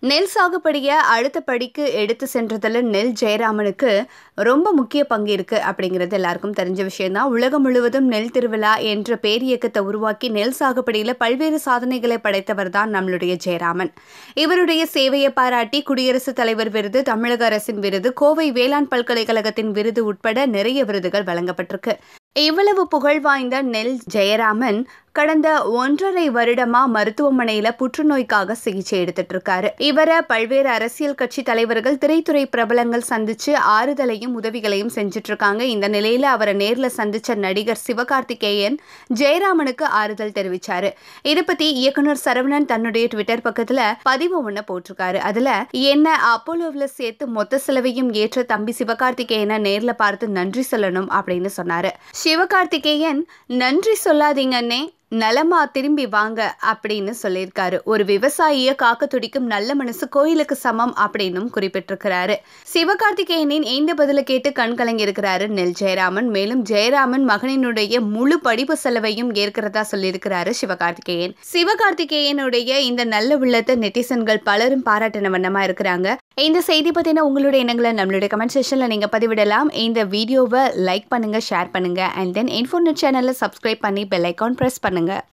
நெல் சாகுபடியை அடுத்த படிக்கு எடுத்து சென்றதில் நெல் ஜெயராமனுக்கு ரொம்ப முக்கிய பங்கு இருக்கு அப்படிங்கிறது எல்லாருக்கும் தெரிஞ்ச விஷயம்தான். உலகம் முழுவதும் நெல் திருவிழா என்ற பேரியக்கத்தை உருவாக்கி நெல் சாகுபடியில் பல்வேறு சாதனைகளை படைத்தவர் தான் நம்மளுடைய ஜெயராமன். இவருடைய சேவையை பாராட்டி குடியரசுத் தலைவர் விருது தமிழக அரசின் விருது கோவை வேளாண் பல்கலைக்கழகத்தின் விருது உட்பட நிறைய விருதுகள் வழங்கப்பட்டிருக்கு. இவ்வளவு புகழ் வாய்ந்த நெல் ஜெயராமன் கடந்த ஒன்றரை வருடமா மருத்துவமனையில புற்றுநோய்க்காக சிகிச்சை எடுத்துட்டு இருக்காரு இவரை பல்வேறு அரசியல் கட்சி தலைவர்கள் திரைத்துறை பிரபலங்கள் சந்திச்சு ஆறுதலையும் உதவிகளையும் செஞ்சுட்டு இருக்காங்க இந்த நிலையில அவரை நேர்ல சந்திச்ச நடிகர் சிவகார்த்திகேயன் ஜெயராமனுக்கு ஆறுதல் தெரிவிச்சாரு. இதை பத்தி இயக்குனர் சரவணன் தன்னுடைய ட்விட்டர் பக்கத்துல பதிவு ஒண்ணு போட்டிருக்காரு. அதுல என்ன அப்போலோவில் சேர்த்து மொத்த செலவையும் ஏற்ற தம்பி சிவகார்த்திகேயனை நேர்ல பார்த்து நன்றி சொல்லணும் அப்படின்னு சொன்னாரு. சிவகார்த்திகேயன் நன்றி சொல்லாதீங்கன்னே நலமா திரும்பி வாங்க அப்படின்னு சொல்லியிருக்காரு. ஒரு விவசாயிய காக்க துடிக்கும் நல்ல மனசு கோயிலுக்கு சமம் அப்படின்னும் குறிப்பிட்டிருக்கிறாரு. சிவகார்த்திகேயனின் இந்த பதில கேட்டு கண் கலங்கியிருக்கிறாரு நெல் ஜெயராமன். மேலும் ஜெயராமன் மகனினுடைய முழு படிப்பு செலவையும் ஏற்கிறதா சொல்லியிருக்கிறாரு சிவகார்த்திகேயன். சிவகார்த்திகேயனுடைய இந்த நல்ல உள்ளத்தை நெட்டிசன்கள் பலரும் பாராட்டின வண்ணமா இருக்கிறாங்க. இந்த செய்தி பற்றின உங்களுடைய எண்ணங்களை நம்மளுடைய கமெண்ட் செஷனில் நீங்கள் பதிவிடலாம். இந்த வீடியோவை லைக் பண்ணுங்கள் ஷேர் பண்ணுங்க அண்ட் தென் இன்ஃபோர்நெட் சேனலில் சப்ஸ்கிரைப் பண்ணி பெல் ஐக்கான் பிரஸ் பண்ணுங்கள்